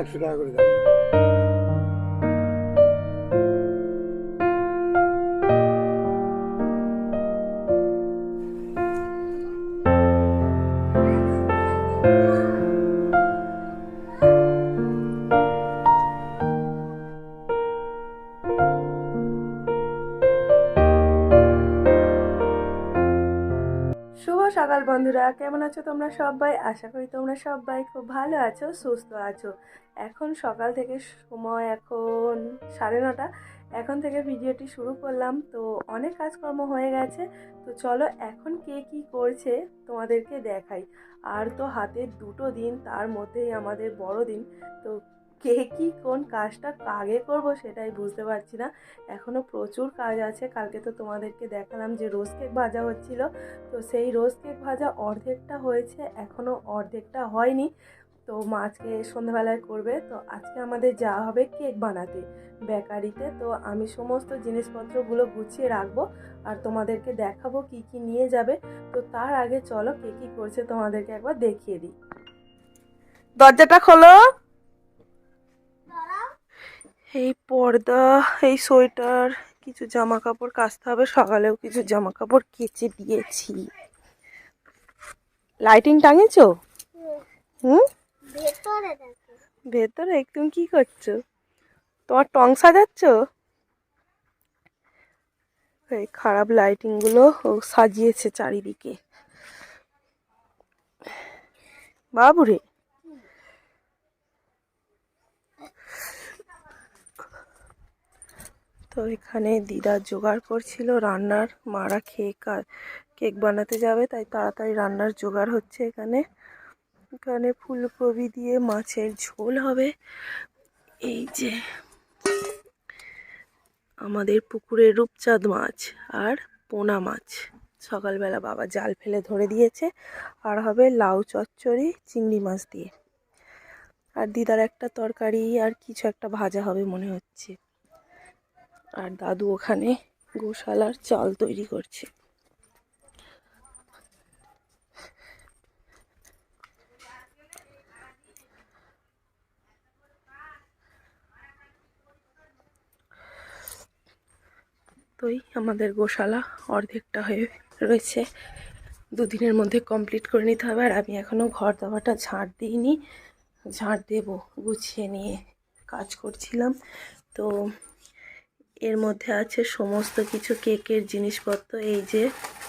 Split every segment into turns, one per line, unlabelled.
একশো টাকা করে দাম
সকাল বন্ধুরা, কেমন আছো তোমরা সবাই? আশা করি তোমরা সবাই খুব ভালো আছো, সুস্থ আছো। এখন সকাল থেকে সময় এখন সাড়ে নটা। এখন থেকে ভিডিওটি শুরু করলাম। তো অনেক কাজকর্ম হয়ে গেছে। তো চলো এখন কে কি করছে তোমাদেরকে দেখাই। আর তো হাতে দুটো দিন, তার মধ্যেই আমাদের বড় দিন তো কে কি কোন কাজটা আগে করব সেটাই বুঝতে পারছি না। এখনও প্রচুর কাজ আছে। কালকে তো তোমাদেরকে দেখালাম যে রোজ কেক ভাজা হচ্ছিল। তো সেই রোজ কেক ভাজা অর্ধেকটা হয়েছে এখনও অর্ধেকটা হয়নি। তো মা আজকে সন্ধ্যাবেলায় করবে। তো আজকে আমাদের যাওয়া হবে কেক বানাতে বেকারিতে। তো আমি সমস্ত জিনিসপত্রগুলো গুছিয়ে রাখব আর তোমাদেরকে দেখাবো কি কি নিয়ে যাবে। তো তার আগে চলো কে কী করছে তোমাদেরকে একবার দেখিয়ে দিই। দরজাটা খোলো। এই পর্দা এই সোয়েটার কিছু জামা কাপড় কাচতে হবে। সকালেও কিছু জামা কাপড় কেচে দিয়েছি। লাইটিং টাঙিয়েছো হুম?
ভেতরে
তুমি কি করছ? তোমার টং সাজাচ্ছ? এই খারাপ লাইটিংগুলো ও সাজিয়েছে চারিদিকে। বাবুরে তো এখানে দিদা জোগাড় করছিল রান্নার, মারা খেয়ে কেক বানাতে যাবে, তাই তাড়াতাড়ি রান্নার জোগাড় হচ্ছে এখানে। এখানে ফুলকপি দিয়ে মাছের ঝোল হবে। এই যে আমাদের পুকুরের রূপচাঁদ মাছ আর পোনা মাছ। সকালবেলা বাবা জাল ফেলে ধরে দিয়েছে, আর হবে লাউ চচ্চড়ি, চিংড়ি মাছ দিয়ে। আর দিদার একটা তরকারি আর কিছু একটা ভাজা হবে মনে হচ্ছে। আর দাদু ওখানে গোশালার চাল তৈরি করছে। তোই আমাদের গোশালা অর্ধেকটা হয়ে রয়েছে। দুদিনের মধ্যে কমপ্লিট করে নিতে হবে আর আমি এখনও ঘর দাবাটা ঝাঁট দিইনি। ঝাঁট দেব, গুছিয়ে নিয়ে কাজ করছিলাম। তো এর মধ্যে আছে সমস্ত কিছু, কেকের জিনিসপত্র, এই যে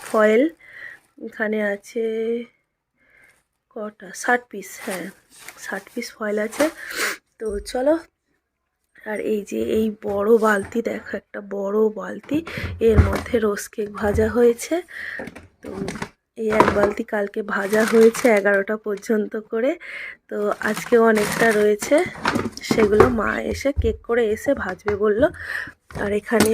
ফয়েল এখানে আছে কটা? ষাট পিস হ্যাঁ ষাট পিস ফয়েল আছে। তো চলো, আর এই যে এই বড় বালতি, দেখো একটা বড় বালতি, এর মধ্যে রোজ কেক ভাজা হয়েছে। তো এই এক বালতি কালকে ভাজা হয়েছে এগারোটা পর্যন্ত করে। তো আজকেও অনেকটা রয়েছে। সেগুলো মা এসে কেক করে এসে ভাজবে বলল। আর এখানে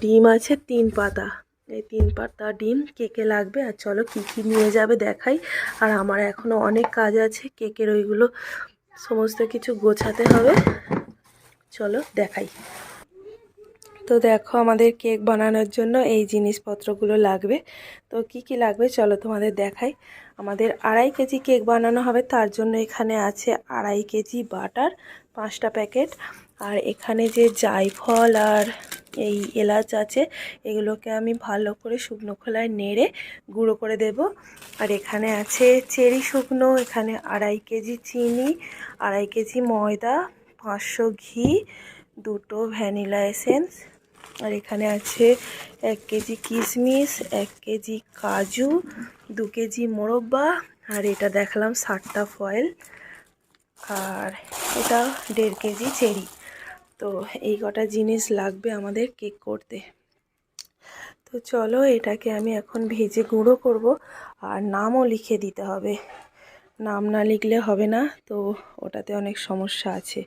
ডিম আছে তিন পাতা। এই তিন পাতা ডিম কেকে লাগবে। আর চলো কী কী নিয়ে যাবে দেখাই। আর আমার এখনও অনেক কাজ আছে। কেকের ওইগুলো সমস্ত কিছু গোছাতে হবে। চলো দেখাই। তো দেখো আমাদের কেক বানানোর জন্য এই জিনিসপত্রগুলো লাগবে। তো কি কি লাগবে চলো তোমাদের দেখাই। আমাদের আড়াই কেজি কেক বানানো হবে। তার জন্য এখানে আছে আড়াই কেজি বাটার পাঁচটা প্যাকেট। আর এখানে যে জায়ফল আর এই এলাচ আছে, এগুলোকে আমি ভালো করে শুকনো খোলায় নেড়ে গুঁড়ো করে দেব। আর এখানে আছে চেরি শুকনো, এখানে আড়াই কেজি চিনি, আড়াই কেজি ময়দা, পাঁচশো ঘি, দুটো ভ্যানিলা এসেন্স। আর এখানে আছে এক কেজি কিশমিশ, এক কেজি কাজু, দু কেজি মোরব্বা, আর এটা দেখালাম ষাটটা ফয়েল। আর এটা দেড় কেজি চেরি। তো এই কটা জিনিস লাগবে আমাদের কেক করতে। তো চলো এটাকে আমি এখন ভেজে গুঁড়ো করব আর নামও লিখে দিতে হবে। নাম না লিখলে হবে না, তো ওটাতে অনেক সমস্যা আছে।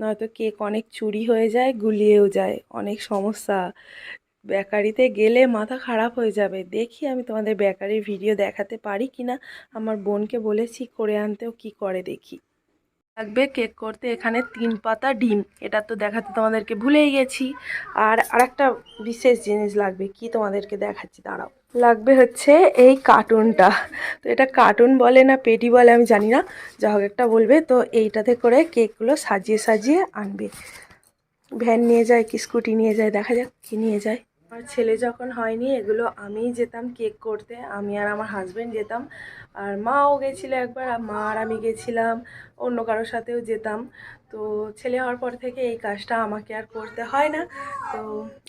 নয়তো কেক অনেক চুরি হয়ে যায়, গুলিয়েও যায়। অনেক সমস্যা। বেকারিতে গেলে মাথা খারাপ হয়ে যাবে। দেখি আমি তোমাদের বেকারির ভিডিও দেখাতে পারি কি না আমার বোনকে বলেছি, করে আনতেও কি করে দেখি? লাগবে কেক করতে এখানে তিন পাতা ডিম। এটা তো দেখাতে তোমাদেরকে ভুলেই গেছি। আর আরেকটা বিশেষ জিনিস লাগবে, কি তোমাদেরকে দেখাচ্ছি, দাঁড়াও। লাগবে হচ্ছে এই কার্টুনটা। তো এটা কার্টুন বলে না, পেটি বলে আমি জানি না। যা হোক, একটা বলবে, তো এইটাতে করে কেকগুলো সাজিয়ে সাজিয়ে আনবে। ভ্যান নিয়ে যায় কি, স্কুটি নিয়ে যায়, দেখা যাক কি নিয়ে যায়। আমার ছেলে যখন হয়নি, এগুলো আমি যেতাম, কেক করতে। আমি আর আমার হাজব্যান্ড যেতাম। আর মাও গেছিল একবার মা আর আমি গেছিলাম, অন্য কারোর সাথেও যেতাম। তো ছেলে হওয়ার পর থেকে এই কাজটা আমাকে আর করতে হয় না। তো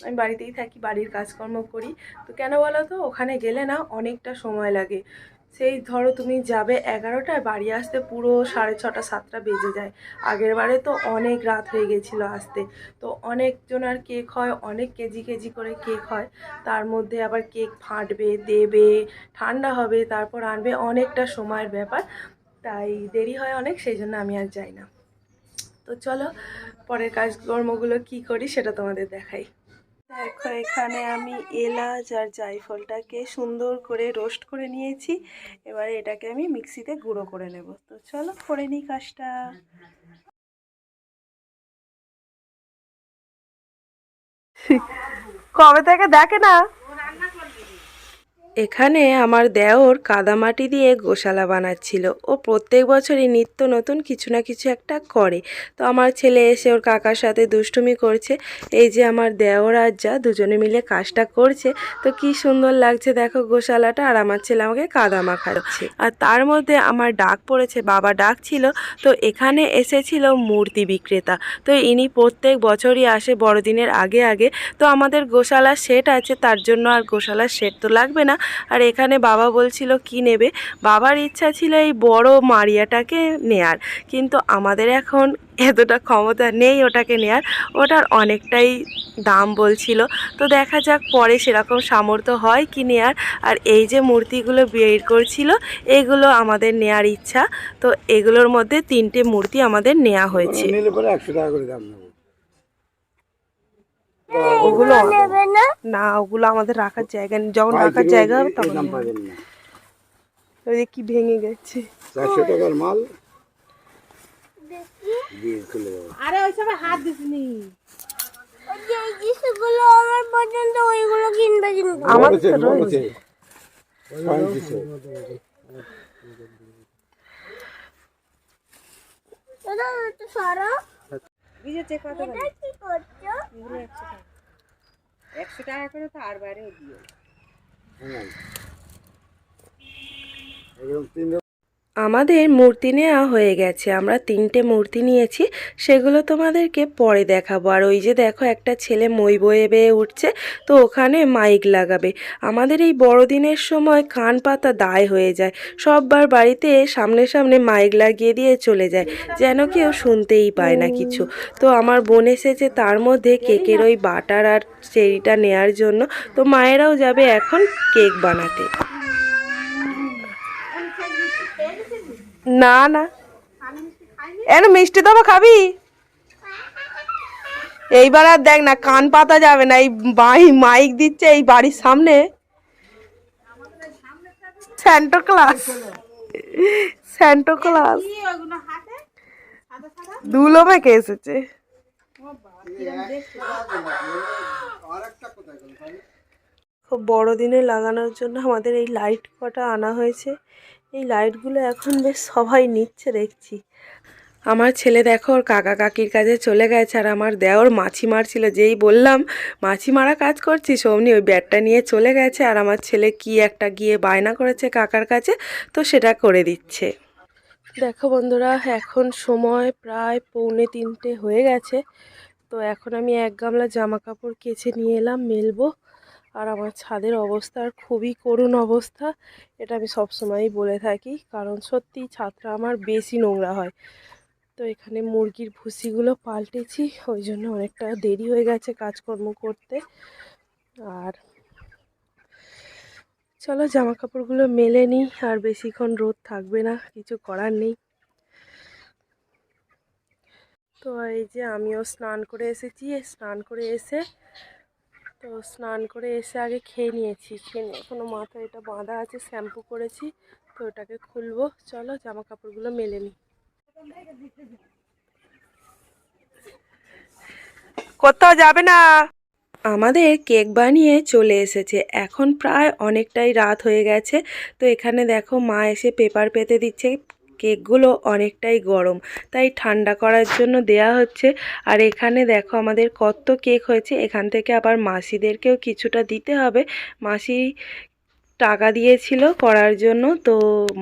আমি বাড়িতেই থাকি, বাড়ির কাজকর্ম করি। তো কেন বলো তো, ওখানে গেলে না অনেকটা সময় লাগে। সেই ধরো তুমি যাবে এগারোটায়, বাড়ি আসতে পুরো সাড়ে ছটা, সাতটা বেজে যায়। আগের বারে তো অনেক রাত হয়ে গেছিল আসতে। তো অনেকজনার কেক হয়, অনেক কেজি কেজি করে কেক হয়। তার মধ্যে আবার কেক ফাটবে, দেবে, ঠান্ডা হবে, তারপর আনবে। অনেকটা সময়ের ব্যাপার, তাই দেরি হয় অনেক, সেই জন্য আমি আর যাই না। তো চলো, পরের কাজকর্মগুলো কি করি সেটা তোমাদের দেখাই। দেখো, এখানে আমি এলাচ আর জায়ফলটাকে সুন্দর করে রোস্ট করে নিয়েছি। এবারে এটাকে আমি মিক্সিতে গুঁড়ো করে নেব। তো চলো, করে নিই কাজটা। কবে থেকে দেখে না? এখানে আমার দেওর কাদামাটি দিয়ে গোশালা বানাচ্ছিল। ও প্রত্যেক বছরই নিত্য নতুন কিছু না কিছু একটা করে। তো আমার ছেলে এসে ওর কাকার সাথে দুষ্টুমি করছে। এই যে আমার দেওর আর যা দুজনে মিলে কাজটা করছে। তো কি সুন্দর লাগছে দেখো গোশালাটা আর আমার ছেলে আমাকে কাদা মাখাচ্ছে। আর তার মধ্যে আমার ডাক পড়েছে, বাবা ডাক ছিল তো এখানে এসেছিল মূর্তি বিক্রেতা। তো ইনি প্রত্যেক বছরই আসে বড়দিনের আগে আগে। তো আমাদের গোশালার সেট আছে, তার জন্য আর গোশালার সেট তো লাগবে না। আর এখানে বাবা বলছিল, কি নেবে? বাবার ইচ্ছা ছিল এই বড় মারিয়াটাকে নেয়ার, কিন্তু আমাদের এখন এতটা ক্ষমতা নেই ওটাকে নেয়ার। ওটার অনেকটাই দাম বলছিল। তো দেখা যাক পরে সেরকম সামর্থ্য হয় কি নেয়ার। আর এই যে মূর্তিগুলো বের করছিল, এগুলো আমাদের নেয়ার ইচ্ছা। তো এগুলোর মধ্যে তিনটে মূর্তি আমাদের নেওয়া হয়েছে
নিলে পরে একশো টাকা করে দাম নেব
ওগুলো
না?
না ওগুলো আমাদের রাখার জায়গা নেই। যখন রাখার জায়গা হবে তখন ওই কি ভেঙে গেছে।
চারশো টাকার মাল। দিয়ে
ওই যে এই জিনিসগুলো আমার পর্যন্ত ওইগুলো কিনবে কিন্তু।
আমাদের
বড়
তো
আছে, বড়
রয়েছে
আছে। পঁয়ত্রিশশো।
দাদা একটু তো আর কি দিও
হ্যাঁ। এরকম তিন
আমাদের মূর্তি নেওয়া হয়ে গেছে। আমরা তিনটে মূর্তি নিয়েছি, সেগুলো তোমাদেরকে পরে দেখাবো। আর ওই যে দেখো, একটা ছেলে মই বয়ে বেয়ে উঠছে, তো ওখানে মাইক লাগাবে। আমাদের এই বড়দিনের সময় কান পাতা দায় হয়ে যায়। সববার বাড়িতে সামনে সামনে মাইক লাগিয়ে দিয়ে চলে যায়, যেন কেউ শুনতেই পায় না কিছু। তো আমার বোন এসেছে, তার মধ্যে কেকের ওই বাটার আর চেরিটা নেয়ার জন্য। তো মায়েরাও যাবে এখন কেক বানাতে। না না। এন মিষ্টি দেবো, খাবি? এইবার আর দেখ না, কান পাতা যাবে না। এই বাই মাইক দিচ্ছে এই বাড়ির সামনে। স্যান্টো ক্লাস স্যান্টো ক্লাস দুলো মেকে এসেছে? খুব বড়দিনে লাগানোর জন্য আমাদের এই লাইট কটা আনা হয়েছে। এই লাইটগুলো এখন বেশ সবাই নিচ্ছে, দেখছি। আমার ছেলে দেখো, ওর কাকা কাকির কাছে চলে গেছে, আর আমার দেওর মাছি মারছিল। যেই বললাম, মাছি মারা কাজ করছিস? অমনি ওই ব্যাটটা নিয়ে চলে গেছে, আর আমার ছেলে কি একটা গিয়ে বায়না করেছে কাকার কাছে, তো সেটা করে দিচ্ছে। দেখো বন্ধুরা, এখন সময় প্রায় পৌনে তিনটে হয়ে গেছে, তো এখন আমি এক গামলা জামা কাপড় কেচে নিয়ে এলাম, মেলবো। আর আমার ছাদের অবস্থার খুবই করুণ অবস্থা, এটা আমি সবসময়ই বলে থাকি। কারণ সত্যি ছাদটা আমার বেশি নোংরা হয়। তো এখানে মুরগির ভুসিগুলো পাল্টেছি, ওই জন্য অনেকটা দেরি হয়ে গেছে কাজকর্ম করতে। আর চলো জামা কাপড়গুলো মেলে নিই, আর বেশিক্ষণ রোদ থাকবে না, কিছু করার নেই। তো এই যে আমিও স্নান করে এসেছি, স্নান করে এসে তো স্নান করে এসে আগে খেয়ে নিয়েছি, খেয়ে নিয়ে এখনও মাথায় এটা বাঁধা আছে, শ্যাম্পু করেছি, তো ওটাকে খুলবো। চলো জামা কাপড়গুলো মেলে নিই কোথাও যাবে না? আমাদের কেক বানিয়ে চলে এসেছে। এখন প্রায় অনেকটাই রাত হয়ে গেছে। তো এখানে দেখো মা এসে পেপার পেতে দিচ্ছে। কেকগুলো অনেকটাই গরম। তাই ঠান্ডা করার জন্য দেয়া হচ্ছে। আর এখানে দেখো আমাদের কত কেক হয়েছে। এখান থেকে আবার মাসিদেরকেও কিছুটা দিতে হবে। মাসি টাকা দিয়েছিল করার জন্য। তো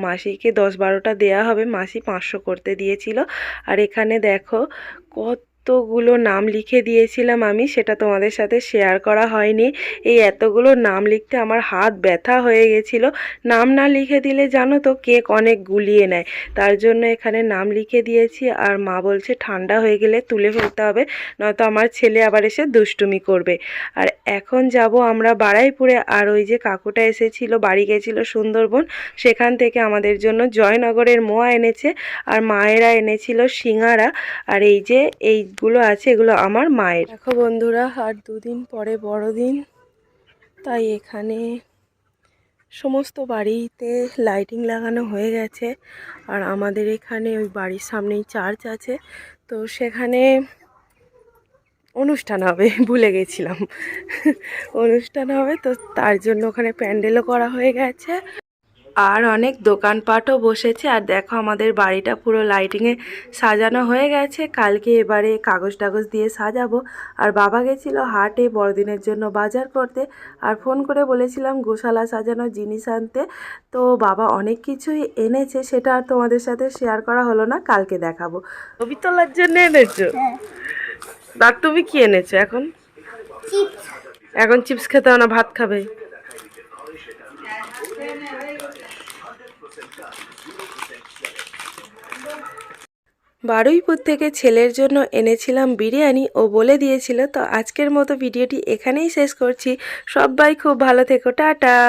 মাসিকে দশ বারোটা দেয়া হবে। মাসি পাঁচশো করতে দিয়েছিল। আর এখানে দেখো কতগুলো নাম লিখে দিয়েছিলাম আমি, সেটা তোমাদের সাথে শেয়ার করা হয়নি। এই এতগুলো নাম লিখতে আমার হাত ব্যথা হয়ে গেছিল। নাম না লিখে দিলে জানো তো কেক অনেক গুলিয়ে নেয়। তার জন্য এখানে নাম লিখে দিয়েছি আর মা বলছে ঠান্ডা হয়ে গেলে তুলে ফেলতে হবে, নয়তো আমার ছেলে আবার এসে দুষ্টুমি করবে। আর এখন যাব আমরা বাড়াইপুরে আর ওই যে কাকুটা এসেছিল, বাড়ি গেছিল সুন্দরবন, সেখান থেকে আমাদের জন্য জয়নগরের মোয়া এনেছে। আর মায়েরা এনেছিল সিঙ্গারা আর এই যে এইগুলো আছে, এগুলো আমার মায়ের। দেখো বন্ধুরা, আর দুদিন পরে বড়দিন, তাই এখানে সমস্ত বাড়িতে লাইটিং লাগানো হয়ে গেছে। আর আমাদের এখানে ওই বাড়ির সামনেই চার্চ আছে, তো সেখানে অনুষ্ঠান হবে, ভুলে গেছিলাম। অনুষ্ঠান হবে, তো তার জন্য ওখানে প্যান্ডেলও করা হয়ে গেছে। আর অনেক দোকানপাটও বসেছে। আর দেখো আমাদের বাড়িটা পুরো লাইটিংয়ে সাজানো হয়ে গেছে। কালকে এবারে কাগজ টাগজ দিয়ে সাজাবো। আর বাবা গেছিল হাটে বড়দিনের জন্য বাজার করতে। আর ফোন করে বলেছিলাম গোশালা সাজানো জিনিস আনতে। তো বাবা অনেক কিছুই এনেছে সেটা আর তোমাদের সাথে শেয়ার করা হলো না কালকে দেখাবো। ছবি তোলার জন্য এনেছো? আর তুমি কি এনেছো এখন? এখন চিপস খেতে না ভাত খাবে? বারুইপুর থেকে ছেলের জন্য এনেছিলাম বিরিয়ানি। ও বলে দিয়েছিল, তো আজকের মতো ভিডিওটি এখানেই শেষ করছি। সবাই খুব ভালো থেকো, টাটা।